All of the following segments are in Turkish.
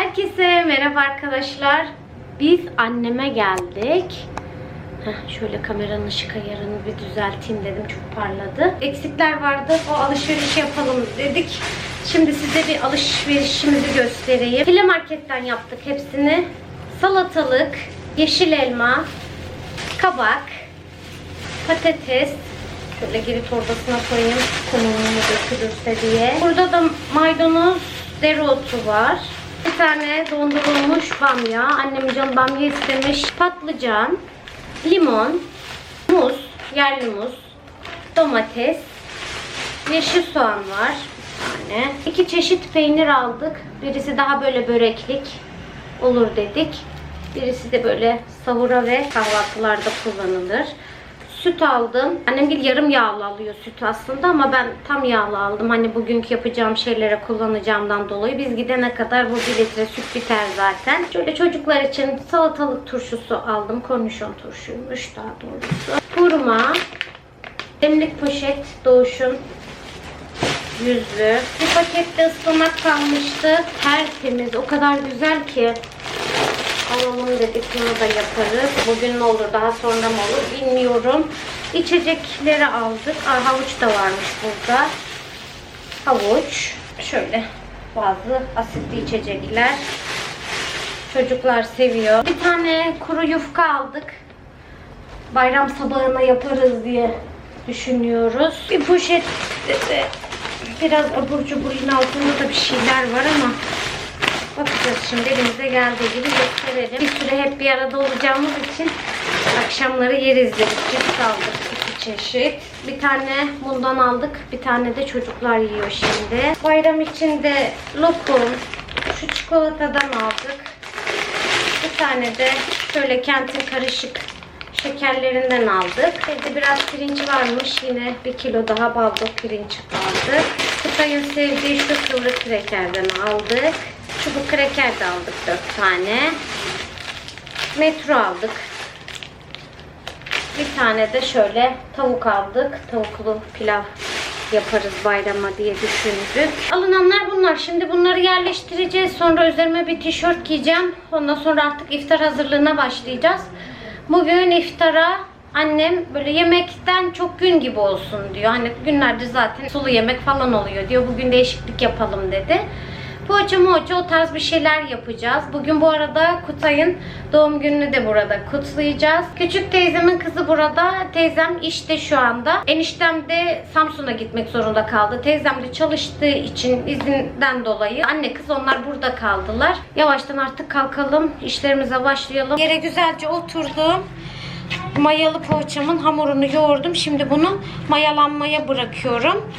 Herkese merhaba arkadaşlar. Biz anneme geldik. Heh, şöyle kameranın ışık ayarını bir düzelteyim dedim. Çok parladı. Eksikler vardı. O alışveriş yapalım dedik. Şimdi size bir alışverişimizi göstereyim. File marketten yaptık hepsini. Salatalık, yeşil elma, kabak, patates. Şöyle geri torbasına koyayım. Konumunu dökülürse diye. Burada da maydanoz, dereotu var. Bir tane dondurulmuş bamya. Annem canım bamya istemiş. Patlıcan, limon, muz, yerli muz, domates, yeşil soğan var. Bir tane. İki çeşit peynir aldık. Birisi daha böyle böreklik olur dedik. Birisi de böyle sahura ve kahvaltılarda kullanılır. Süt aldım. Annem gel yarım yağlı alıyor süt aslında ama ben tam yağlı aldım. Hani bugünkü yapacağım şeylere kullanacağımdan dolayı. Biz gidene kadar bu 1 litre süt biter zaten. Şöyle çocuklar için salatalık turşusu aldım. Kornişon turşuymuş daha doğrusu. Hurma. Demlik poşet doğuşun yüzlü. Bir pakette ıspanak kalmıştı. Tertemiz. O kadar güzel ki. Alalım dedik bunu da yaparız. Bugün mü olur daha sonra mı olur bilmiyorum. İçecekleri aldık. Aa, havuç da varmış burada. Havuç. Şöyle bazı asitli içecekler. Çocuklar seviyor. Bir tane kuru yufka aldık. Bayram sabahına yaparız diye düşünüyoruz. Bir poşet de biraz abur cubur altında da bir şeyler var ama Bakacağız şimdi elimize geldiği gibi gösterelim. Bir süre hep bir arada olacağımız için akşamları yeriz dedik. Cips aldık iki çeşit. Bir tane bundan aldık. Bir tane de çocuklar yiyor şimdi. Bayram için de lokum. Şu çikolatadan aldık. Bir tane de şöyle kentin karışık şekerlerinden aldık. Evde biraz pirinç varmış. Yine bir kilo daha baldo pirinç aldık. Kutay'ın sevdiği şu kıvrı krekerden aldık. Çubuk kreker de aldık 4 tane. Metro aldık. Bir tane de şöyle tavuk aldık. Tavuklu pilav yaparız bayrama diye düşündük. Alınanlar bunlar. Şimdi bunları yerleştireceğiz. Sonra üzerime bir tişört giyeceğim. Ondan sonra artık iftar hazırlığına başlayacağız. Bugün iftara annem böyle yemekten çok gün gibi olsun diyor. Hani günlerde zaten sulu yemek falan oluyor diyor. Bugün değişiklik yapalım dedi. Poğaça moğaça o tarz bir şeyler yapacağız. Bugün bu arada Kutay'ın doğum gününü de burada kutlayacağız. Küçük teyzemin kızı burada. Teyzem işte şu anda. Eniştem de Samsun'a gitmek zorunda kaldı. Teyzem de çalıştığı için izinden dolayı anne kız onlar burada kaldılar. Yavaştan artık kalkalım. işlerimize başlayalım. Yere güzelce oturdum. Mayalı poğaçamın hamurunu yoğurdum. Şimdi bunu mayalanmaya bırakıyorum.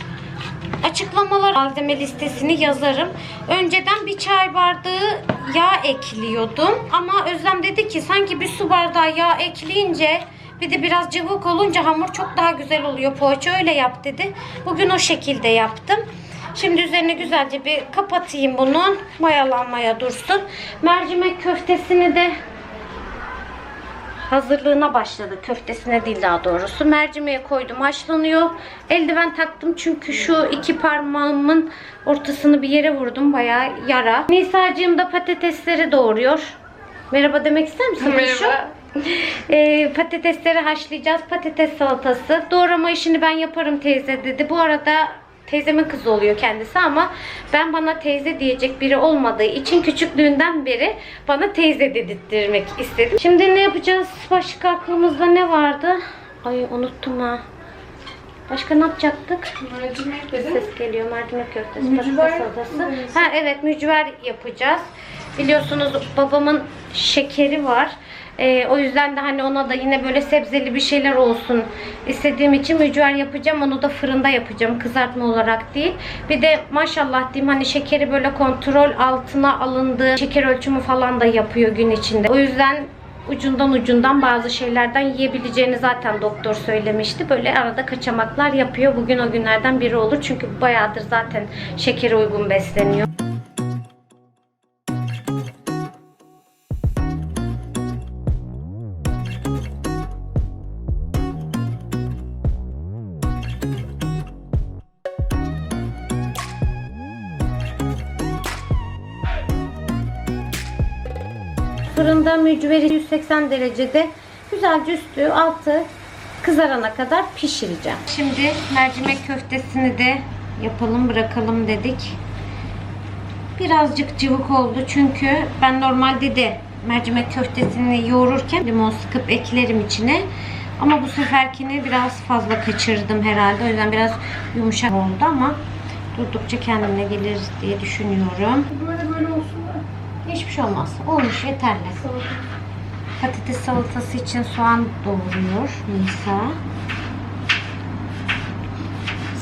Açıklamalar malzeme listesini yazarım. Önceden bir çay bardağı yağ ekliyordum. Ama Özlem dedi ki sanki bir su bardağı yağ ekleyince bir de biraz cıvık olunca hamur çok daha güzel oluyor. Poğaça öyle yap dedi. Bugün o şekilde yaptım. Şimdi üzerine güzelce bir kapatayım bunun. Mayalanmaya dursun. Mercimek köftesini de hazırlığına başladı. Köftesine değil daha doğrusu. Mercimeğe koydum haşlanıyor. Eldiven taktım çünkü şu iki parmağımın ortasını bir yere vurdum. Bayağı yara. Nisa'cığım da patatesleri doğuruyor. Merhaba demek ister misin? Merhaba. Ee, patatesleri haşlayacağız. Patates salatası. Doğrama işini ben yaparım teyze dedi. Bu arada teyzemin kızı oluyor kendisi ama ben bana teyze diyecek biri olmadığı için küçüklüğünden beri bana teyze dedirtmek istedim. Şimdi ne yapacağız? Başka aklımızda ne vardı? Ay unuttum ha. Başka ne yapacaktık? Mercimek. Ses geliyor. Mercimek köftesi, Mücver patates. Ha evet mücver yapacağız. Biliyorsunuz babamın şekeri var. Ee, o yüzden de hani ona da yine böyle sebzeli bir şeyler olsun istediğim için mücver yapacağım. Onu da fırında yapacağım. Kızartma olarak değil. Bir de maşallah diyeyim hani şekeri böyle kontrol altına alındı. Şeker ölçümü falan da yapıyor gün içinde. O yüzden ucundan ucundan bazı şeylerden yiyebileceğini zaten doktor söylemişti. Böyle arada kaçamaklar yapıyor. Bugün o günlerden biri olur. Çünkü bayağıdır zaten şekere uygun besleniyor. Fırında mücveri 180 derecede güzelce üstü altı kızarana kadar pişireceğim. Şimdi mercimek köftesini de yapalım bırakalım dedik. Birazcık cıvık oldu çünkü ben normalde de mercimek köftesini yoğururken limon sıkıp eklerim içine. Ama bu seferkini biraz fazla kaçırdım herhalde. O yüzden biraz yumuşak oldu ama durdukça kendine gelir diye düşünüyorum. Böyle böyle olsun. Hiçbir şey olmaz. Olmuş yeterli. Patates salatası için soğan doğruyor Nisa.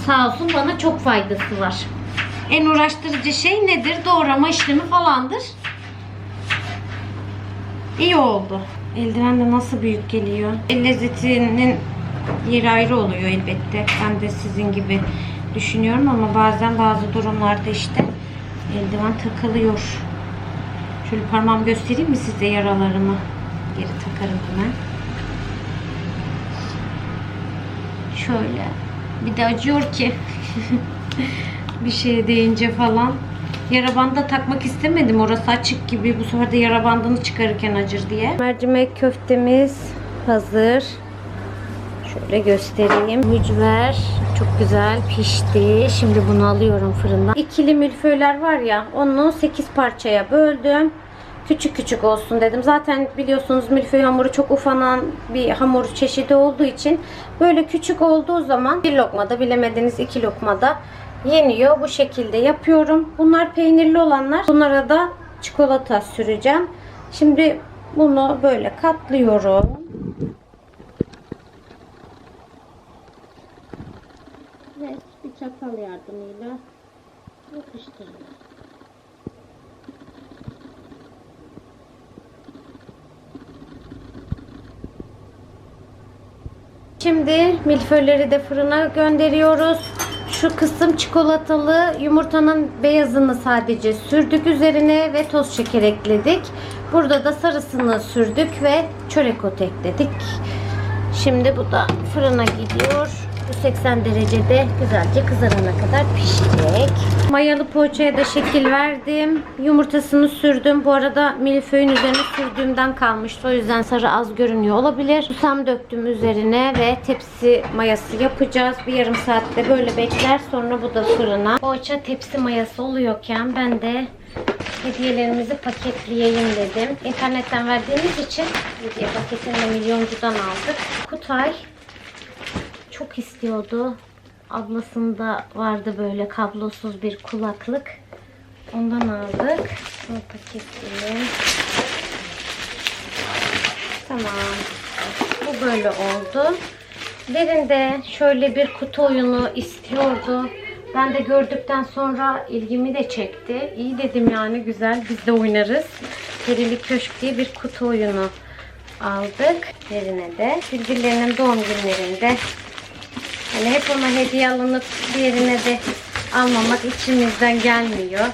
Sağ olsun bana çok faydası var. En uğraştırıcı şey nedir? Doğrama işlemi falandır. İyi oldu. Eldiven de nasıl büyük geliyor. El lezzetinin yeri ayrı oluyor elbette. Ben de sizin gibi düşünüyorum ama bazen bazı durumlarda işte eldiven takılıyor. Şöyle parmağımı göstereyim mi size yaralarımı? Geri takarım hemen. Şöyle. Bir de acıyor ki. bir şeye değince falan. Yara bandı takmak istemedim. Orası açık gibi. Bu sefer de yara bandını çıkarırken acır diye. Mercimek köftemiz hazır. Şöyle göstereyim. Mücver çok güzel pişti. Şimdi bunu alıyorum fırından. İkili milföyler var ya onu 8 parçaya böldüm. Küçük küçük olsun dedim. Zaten biliyorsunuz milföy hamuru çok ufanan bir hamur çeşidi olduğu için böyle küçük olduğu zaman bir lokmada bilemediniz iki lokmada yeniyor. Bu şekilde yapıyorum. Bunlar peynirli olanlar. Bunlara da çikolata süreceğim. Şimdi bunu böyle katlıyorum. Ve bir çatal yardımıyla yapıştırıyorum. Şimdi milföyleri de fırına gönderiyoruz. Şu kısım çikolatalı yumurtanın beyazını sadece sürdük üzerine ve toz şeker ekledik. Burada da sarısını sürdük ve çörek otu ekledik. Şimdi bu da fırına gidiyor. 180 derecede güzelce kızarana kadar pişecek. Mayalı poğaçaya da şekil verdim. Yumurtasını sürdüm. Bu arada milföyün üzerine sürdüğümden kalmıştı. O yüzden sarı az görünüyor olabilir. Susam döktüm üzerine ve tepsi mayası yapacağız. Bir yarım saatte böyle bekler. Sonra bu da fırına. Poğaça tepsi mayası oluyorken ben de hediyelerimizi paketleyeyim dedim. İnternetten verdiğimiz için hediye paketini de milyoncudan aldık. Kutay çok istiyordu. Ablasında vardı böyle kablosuz bir kulaklık. Ondan aldık. Bunu paketleyelim. Tamam. Bu böyle oldu. Derin de şöyle bir kutu oyunu istiyordu. Ben de gördükten sonra ilgimi de çekti. İyi dedim yani güzel biz de oynarız. Perili Köşk diye bir kutu oyunu aldık. Derine de. Birbirlerinin doğum günlerinde Hani hep ona hediye alınıp diğerine de almamak içimizden gelmiyor.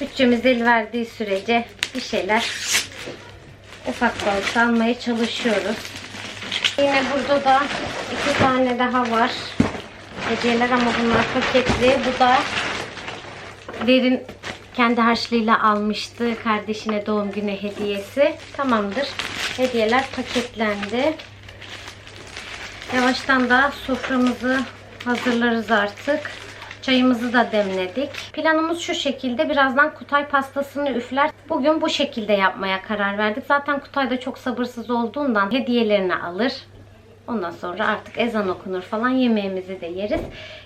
Bütçemiz el verdiği sürece bir şeyler ufak da almaya çalışıyoruz. Yine burada da iki tane daha var. Hediyeler ama bunlar paketli. Bu da derin kendi harçlığıyla almıştı kardeşine doğum günü hediyesi. Tamamdır. Hediyeler paketlendi. Yavaştan da soframızı hazırlarız artık. Çayımızı da demledik. Planımız şu şekilde. Birazdan Kutay pastasını üfler. Bugün bu şekilde yapmaya karar verdik. Zaten Kutay da çok sabırsız olduğundan hediyelerini alır. Ondan sonra artık ezan okunur falan yemeğimizi de yeriz.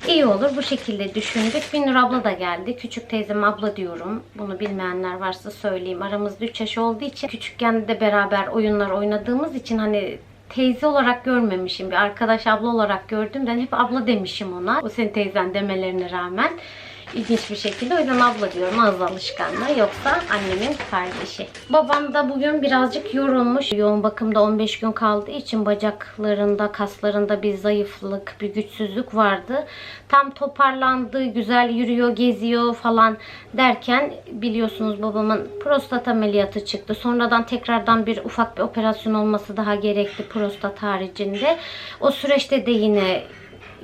İyi olur bu şekilde düşündük. Binur abla da geldi. Küçük teyzem abla diyorum. Bunu bilmeyenler varsa söyleyeyim. Aramızda 3 yaş olduğu için küçükken de beraber oyunlar oynadığımız için hani teyze olarak görmemişim. Bir arkadaş abla olarak gördüm. Ben hep abla demişim ona. O senin teyzen demelerine rağmen. İlginç bir şekilde. O yüzden abla diyorum ağız alışkanlığı. Yoksa annemin kardeşi. Babam da bugün birazcık yorulmuş. Yoğun bakımda 15 gün kaldığı için bacaklarında, kaslarında bir zayıflık, bir güçsüzlük vardı. Tam toparlandı, güzel yürüyor, geziyor falan derken biliyorsunuz babamın prostat ameliyatı çıktı. Sonradan tekrardan bir ufak bir operasyon olması daha gerekli prostat haricinde. O süreçte de yine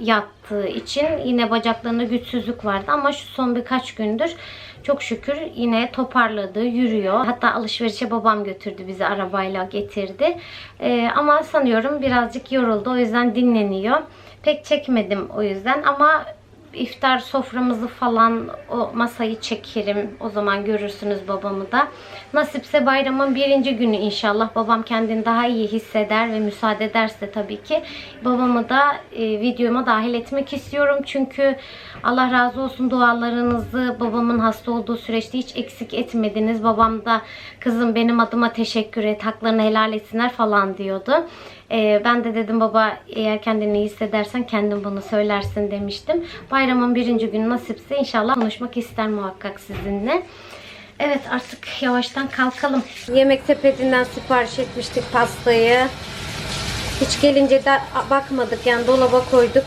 yattığı için yine bacaklarında güçsüzlük vardı ama şu son birkaç gündür çok şükür yine toparladı, yürüyor. Hatta alışverişe babam götürdü bizi arabayla getirdi. Ee, ama sanıyorum birazcık yoruldu. O yüzden dinleniyor. Pek çekmedim o yüzden ama iftar soframızı falan o masayı çekerim. O zaman görürsünüz babamı da. Nasipse bayramın birinci günü inşallah babam kendini daha iyi hisseder ve müsaade ederse tabii ki babamı da e, videoma dahil etmek istiyorum. Çünkü Allah razı olsun dualarınızı babamın hasta olduğu süreçte hiç eksik etmediniz. Babam da kızım benim adıma teşekkür et, haklarını helal etsinler falan diyordu. Ee, ben de dedim baba eğer kendini iyi hissedersen kendin bunu söylersin demiştim. Bayramın birinci günü nasipse inşallah konuşmak ister muhakkak sizinle. Evet artık yavaştan kalkalım. Yemek sepetinden sipariş etmiştik pastayı. Hiç gelince de bakmadık yani dolaba koyduk.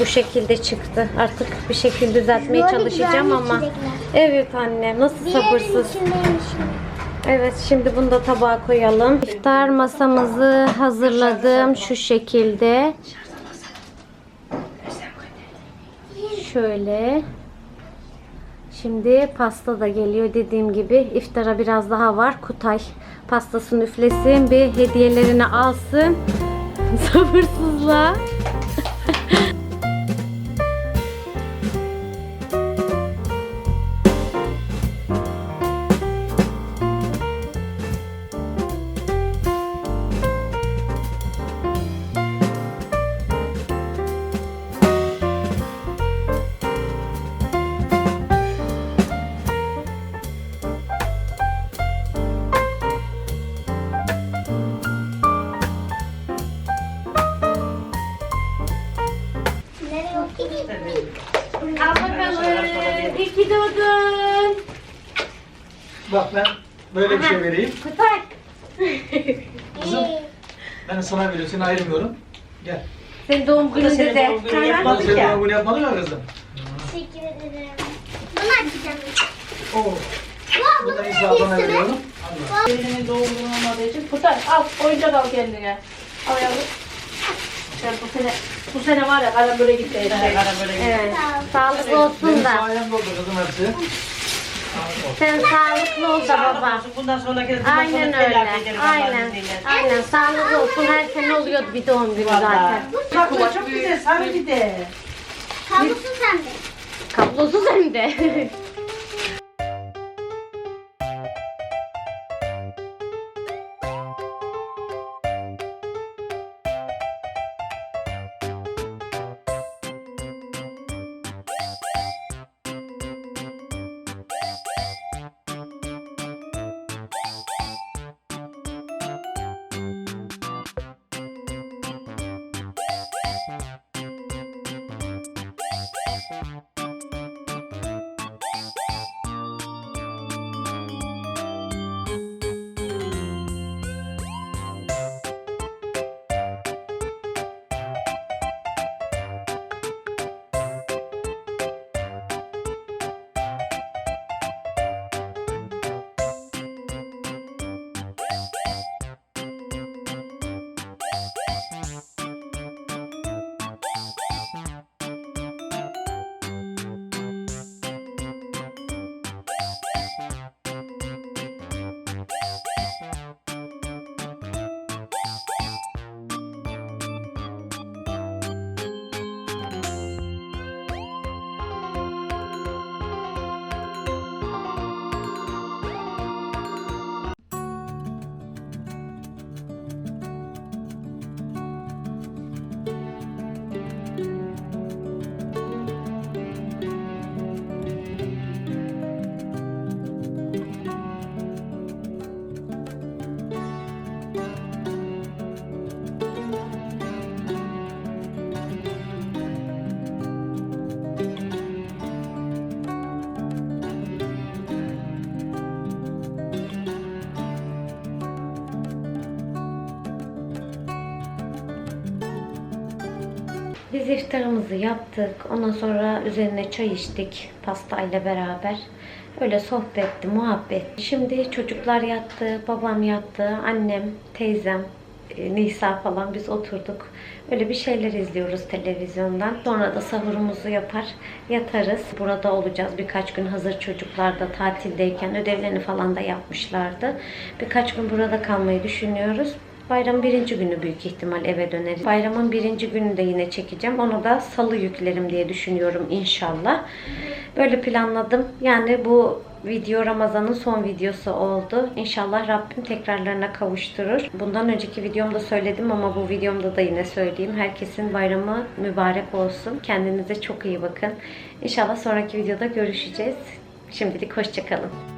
Bu şekilde çıktı. Artık bir şekilde düzeltmeye Böyle çalışacağım ama. çilekler. Evet anne nasıl sabırsız. Evet şimdi bunu da tabağa koyalım. İftar masamızı hazırladım şu şekilde. Şöyle. Şimdi pasta da geliyor dediğim gibi. iftara biraz daha var. Kutay pastasını üflesin. Bir hediyelerini alsın. Sabırsızla. İyi ki doğdun. Bak ben böyle bir şey vereyim. Kutay. Kızım ben sana veriyorum seni ayırmıyorum. Gel. Senin doğum gününde de. Bunu sen bunu yapmadın ya kızım. Teşekkür ederim. Bunu açacağım. Oo. Bundan insafına veriyorum. Allah. Birinin doğum günü olmadığı için. Kutay al oyuncak al kendine. Al yavrum. Sen bu sene bu sene var ya kara böyle gitti. Evet. Evet. Sağlıklı olsun da. sayemde oldu kızım hepsi. Sen sağlıklı ol da baba. Bundan sonraki bundan Aynen öyle. Aynen. Aynen. Sağlıklı olsun. Her sene oluyordu bir doğum günü zaten. Bak bu çok güzel sarı bir de. Kablosu sende. Kablosuz hem Biz iftarımızı yaptık. Ondan sonra üzerine çay içtik pastayla beraber. Öyle sohbetti, muhabbet. Şimdi çocuklar yattı, babam yattı, annem, teyzem, e, Nisa falan biz oturduk. Öyle bir şeyler izliyoruz televizyondan. Sonra da sahurumuzu yapar yatarız. Burada olacağız birkaç gün hazır çocuklar da tatildeyken ödevlerini falan da yapmışlardı. Birkaç gün burada kalmayı düşünüyoruz. Bayram birinci günü büyük ihtimal eve döneriz. Bayramın birinci gününde yine çekeceğim. Onu da salı yüklerim diye düşünüyorum inşallah. Böyle planladım. Yani bu video Ramazan'ın son videosu oldu. İnşallah Rabbim tekrarlarına kavuşturur. Bundan önceki videomda söyledim ama bu videomda da yine söyleyeyim. Herkesin bayramı mübarek olsun. Kendinize çok iyi bakın. İnşallah sonraki videoda görüşeceğiz. Şimdilik hoşçakalın.